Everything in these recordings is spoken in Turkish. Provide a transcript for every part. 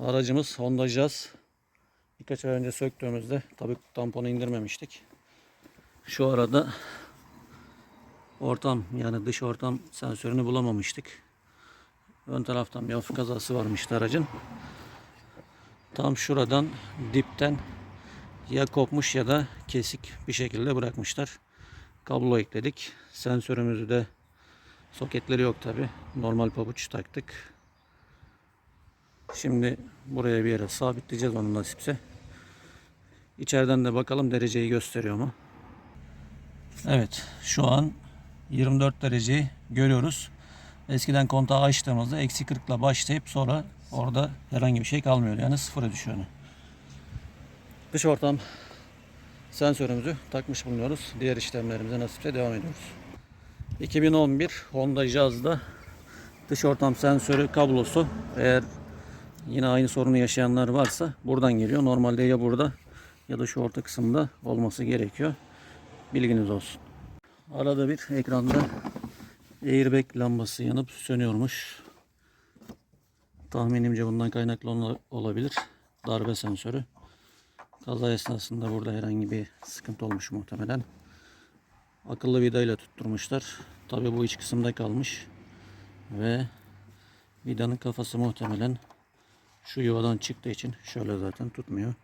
Aracımız Honda Jazz. Birkaç ay önce söktüğümüzde tabii tamponu indirmemiştik. Şu arada ortam yani dış ortam sensörünü bulamamıştık. Ön taraftan bir hafif kazası varmıştı aracın. Tam şuradan dipten ya kopmuş ya da kesik bir şekilde bırakmışlar. Kablo ekledik. Sensörümüzü de soketleri yok tabi. Normal pabuç taktık. Şimdi buraya bir yere sabitleyeceğiz onu nasipse. İçeriden de bakalım dereceyi gösteriyor mu? Evet şu an 24 dereceyi görüyoruz. Eskiden kontağı açtığımızda eksi 40 ile başlayıp sonra orada herhangi bir şey kalmıyor. Yani sıfıra düşüyor. Dış ortam sensörümüzü takmış bulunuyoruz. Diğer işlemlerimize nasipse devam ediyoruz. 2011 Honda Jazz'da dış ortam sensörü kablosu eğer yine aynı sorunu yaşayanlar varsa buradan geliyor. Normalde ya burada ya da şu orta kısımda olması gerekiyor. Bilginiz olsun. Arada bir ekranda airbag lambası yanıp sönüyormuş. Tahminimce bundan kaynaklı ola- olabilir. Darbe sensörü. Kaza esnasında burada herhangi bir sıkıntı olmuş muhtemelen. Akıllı vidayla tutturmuşlar. Tabi bu iç kısımda kalmış. Ve vidanın kafası muhtemelen şu yuvadan çıktığı için şöyle zaten tutmuyor.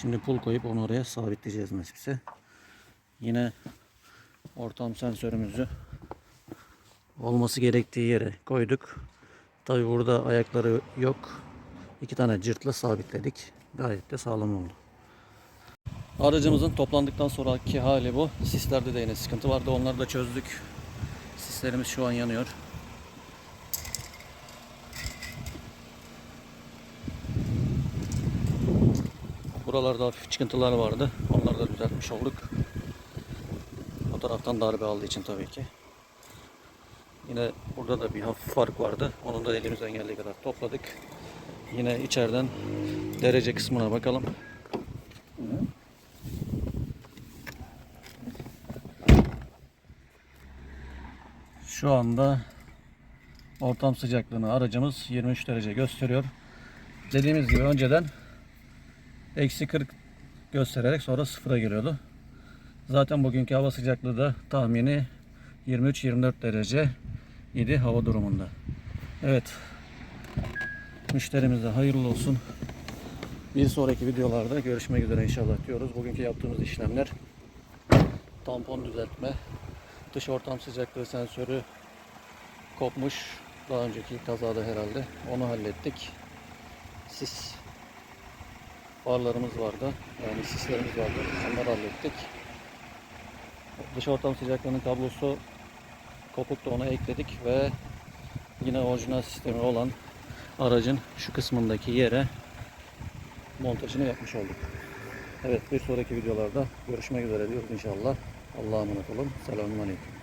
Şimdi pul koyup onu oraya sabitleyeceğiz nasipse. Yine ortam sensörümüzü olması gerektiği yere koyduk. Tabi burada ayakları yok. İki tane cırtla sabitledik. Gayet de sağlam oldu. Aracımızın toplandıktan sonraki hali bu. Sislerde de yine sıkıntı vardı. Onları da çözdük. Sislerimiz şu an yanıyor. Buralarda hafif çıkıntılar vardı. Onları da düzeltmiş olduk. O taraftan darbe aldığı için tabii ki. Yine burada da bir hafif fark vardı. Onu da elimizden geldiği kadar topladık. Yine içeriden derece kısmına bakalım. Şu anda ortam sıcaklığını aracımız 23 derece gösteriyor. Dediğimiz gibi önceden eksi 40 göstererek sonra sıfıra geliyordu. Zaten bugünkü hava sıcaklığı da tahmini 23-24 derece idi hava durumunda. Evet. Müşterimize hayırlı olsun. Bir sonraki videolarda görüşmek üzere inşallah diyoruz. Bugünkü yaptığımız işlemler tampon düzeltme, dış ortam sıcaklığı sensörü kopmuş. Daha önceki kazada herhalde. Onu hallettik. Sis farlarımız vardı. Yani sislerimiz vardı. Onları hallettik. Dış ortam sıcaklığının kablosu kopuktu ona ekledik ve yine orijinal sistemi olan aracın şu kısmındaki yere montajını yapmış olduk. Evet bir sonraki videolarda görüşmek üzere diyoruz inşallah. Allah'a emanet olun. Selamun Aleyküm.